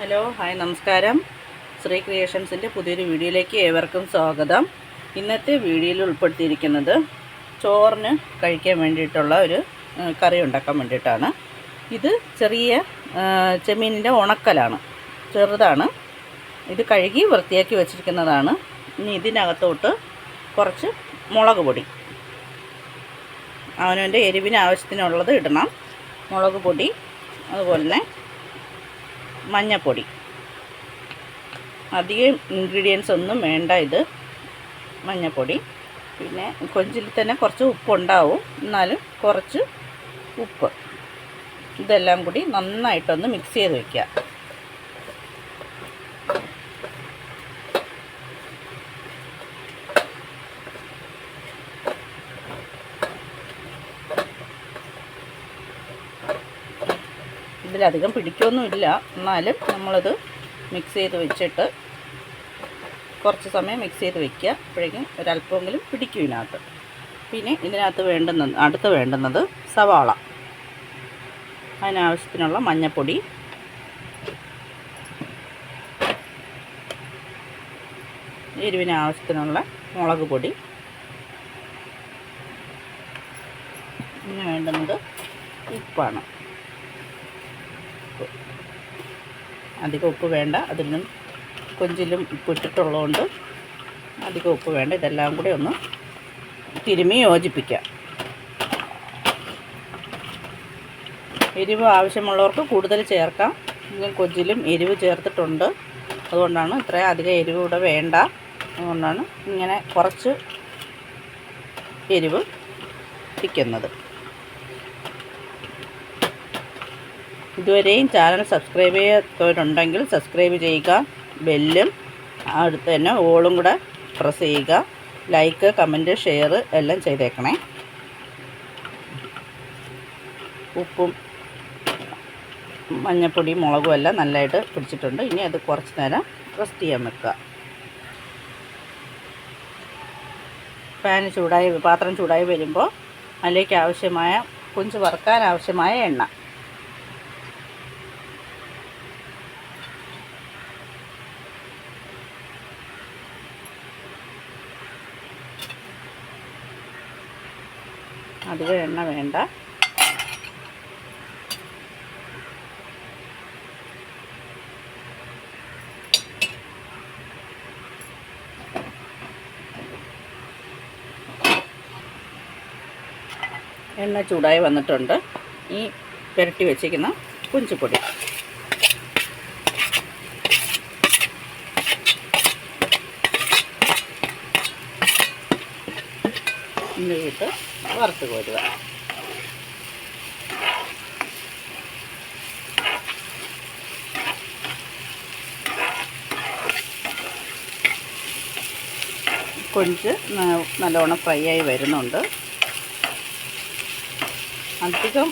Hello hi നമസ്കാരം. ശ്രീ ക്രിയേഷൻസിന്റെ പുതിയൊരു വീഡിയോയിലേക്ക് ഏവർക്കും സ്വാഗതം. ഇന്നത്തെ വീഡിയോയിൽ ഉൾപ്പെടുത്തിയിരിക്കുന്നത് ചോറിന് കഴിക്കാൻ വേണ്ടിയിട്ടുള്ള ഒരു കറി ഉണ്ടാക്കാൻ വേണ്ടിയിട്ടാണ്. ഇത് ചെറിയ ചെമ്മീനിന്റെ ഉണക്കലാണ്. ചെറുതാണ്. ഇത് കഴുകി വൃത്തിയാക്കി വെച്ചിരിക്കുന്നതാണ്. ഇനി ഇതിനകത്തോട്ട് കുറച്ച് മുളക് പൊടി. അവനവന്റെ എരിവിന് ആവശ്യത്തിനുള്ളത് ഇടണം. മുളക് പൊടി അതുപോലെ തന്നെ മഞ്ഞപ്പൊടി. അധികം ഇൻഗ്രീഡിയൻസ് ഒന്നും വേണ്ട ഇത് മഞ്ഞപ്പൊടി. പിന്നെ കൊഞ്ചിൽ തന്നെ കുറച്ച് ഉപ്പുണ്ടാവും. എന്നാലും കുറച്ച് ഉപ്പ്. ഇതെല്ലാം കൂടി നന്നായിട്ടൊന്ന് മിക്സ് ചെയ്ത് വയ്ക്കുക ഇതിലധികം പിടിക്കൊന്നുമില്ല. എന്നാലും നമ്മളത് മിക്സ് ചെയ്ത് വെച്ചിട്ട് കുറച്ച് സമയം മിക്സ് ചെയ്ത് വെക്കുക. അപ്പോഴേക്കും ഒരല്പമെങ്കിലും പിടിക്കും ഇതിനകത്ത്. പിന്നെ ഇതിനകത്ത് വേണ്ടുന്ന അടുത്ത് വേണ്ടുന്നത് സവാള. അതിനാവശ്യത്തിനുള്ള മഞ്ഞപ്പൊടി. എരിവിന് ആവശ്യത്തിനുള്ള മുളക് പൊടി. പിന്നെ വേണ്ടുന്നത് ഉപ്പാണ്. അധികം ഉപ്പ് വേണ്ട. അതിനും കൊഞ്ചിലും ഉപ്പ് ഇട്ടിട്ടുള്ളതുകൊണ്ട് അധികം ഉപ്പ് വേണ്ട. ഇതെല്ലാം കൂടി ഒന്ന് തിരുമി യോജിപ്പിക്കാം. എരിവ് ആവശ്യമുള്ളവർക്ക് കൂടുതൽ ചേർക്കാം. കൊഞ്ചിലും എരിവ് ചേർത്തിട്ടുണ്ട്. അതുകൊണ്ടാണ് ഇത്രയും അധികം എരിവ് ഇവിടെ വേണ്ട. അതുകൊണ്ടാണ് ഇങ്ങനെ കുറച്ച് എരിവ് ഇരിക്കുന്നത്. ഇതുവരെയും ചാനൽ സബ്സ്ക്രൈബ് ചെയ്യാത്തവരുണ്ടെങ്കിൽ സബ്സ്ക്രൈബ് ചെയ്യുക ബെല്ലും അടുത്ത് തന്നെ ഓളും കൂടെ പ്രസ് ചെയ്യുക ലൈക്ക് കമന്റ് ഷെയർ എല്ലാം ചെയ്തേക്കണേ. ഉപ്പും മഞ്ഞപ്പൊടി മുളകും എല്ലാം നല്ലതായിട്ട് പിടിച്ചിട്ടുണ്ട്. ഇനി അത് കുറച്ച് നേരം റെസ്റ്റ് ചെയ്യാൻ വെക്കുക. പാന് ചൂടായി പാത്രം ചൂടായി വരുമ്പോൾ അതിലേക്ക് ആവശ്യമായ കുഞ്ച് വറുക്കാൻ ആവശ്യമായ എണ്ണ. അധികം എണ്ണ വേണ്ട. എണ്ണ ചൂടായി വന്നിട്ടുണ്ട്. ഈ പുരട്ടി വെച്ചിരിക്കുന്ന കുഞ്ചുപൊടി. എന്നിട്ട് വറുത്ത് കോരുക. കൊഞ്ച് നല്ലോണം ഫ്രൈ ആയി വരുന്നുണ്ട്. അധികം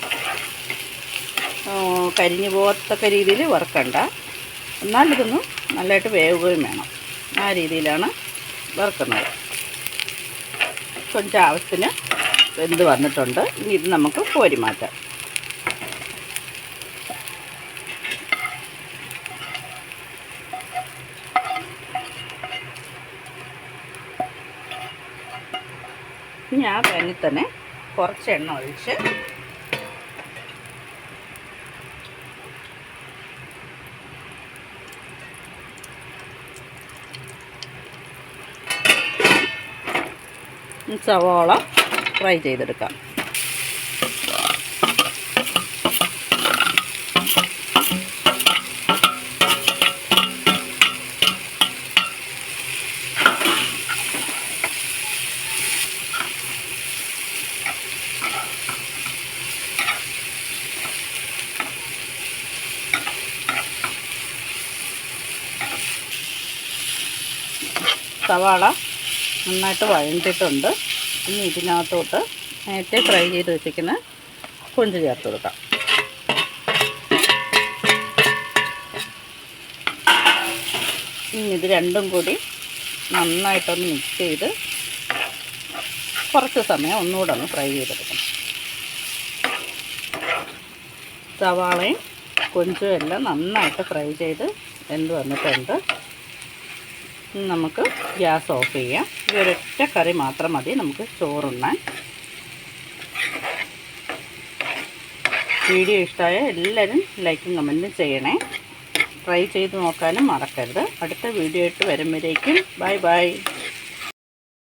കരിഞ്ഞു പോകത്തക്ക രീതിയിൽ വറുക്കണ്ട. എന്നാൽ ഇതൊന്ന് നല്ലതായിട്ട് വേവുകയും വേണം. ആ രീതിയിലാണ് വറുക്കുന്നത്. കുറച്ച് ആവശ്യത്തിന് വെന്ത് വന്നിട്ടുണ്ട്. ഇനി ഇത് നമുക്ക് കോരി മാറ്റാം. ഇനി ആ പാനിൽ തന്നെ കുറച്ച് എണ്ണ ഒഴിച്ച് സവാള ഫ്രൈ ചെയ്തെടുക്കാം. സവാള നന്നായിട്ട് വഴണ്ടിട്ടുണ്ട് ഇനി ഇതിനകത്തോട്ട് നേരത്തെ ഫ്രൈ ചെയ്ത് വെച്ചിരിക്കുന്ന കൊഞ്ച് ചേർത്ത് കൊടുക്കാം. ഇനി ഇത് രണ്ടും കൂടി നന്നായിട്ടൊന്ന് മിക്സ് ചെയ്ത് കുറച്ച് സമയം ഒന്നുകൂടെ ഒന്ന് ഫ്രൈ ചെയ്തെടുക്കണം. സവാളയും കൊഞ്ചും എല്ലാം നന്നായിട്ട് ഫ്രൈ ചെയ്ത് വെന്ത് വന്നിട്ടുണ്ട്. നമുക്ക് ഗ്യാസ് ഓഫ് ചെയ്യാം. ഈ ഒരൊറ്റ കറി മാത്രം മതി നമുക്ക് ചോറുണ്ണാൻ. വീഡിയോ ഇഷ്ടമായ എല്ലാവരും ലൈക്കും കമന്റും ചെയ്യണേ. ട്രൈ ചെയ്ത് നോക്കാനും മറക്കരുത്. അടുത്ത വീഡിയോ ഇട്ട് വരുമ്പോഴേക്കും. Bye bye.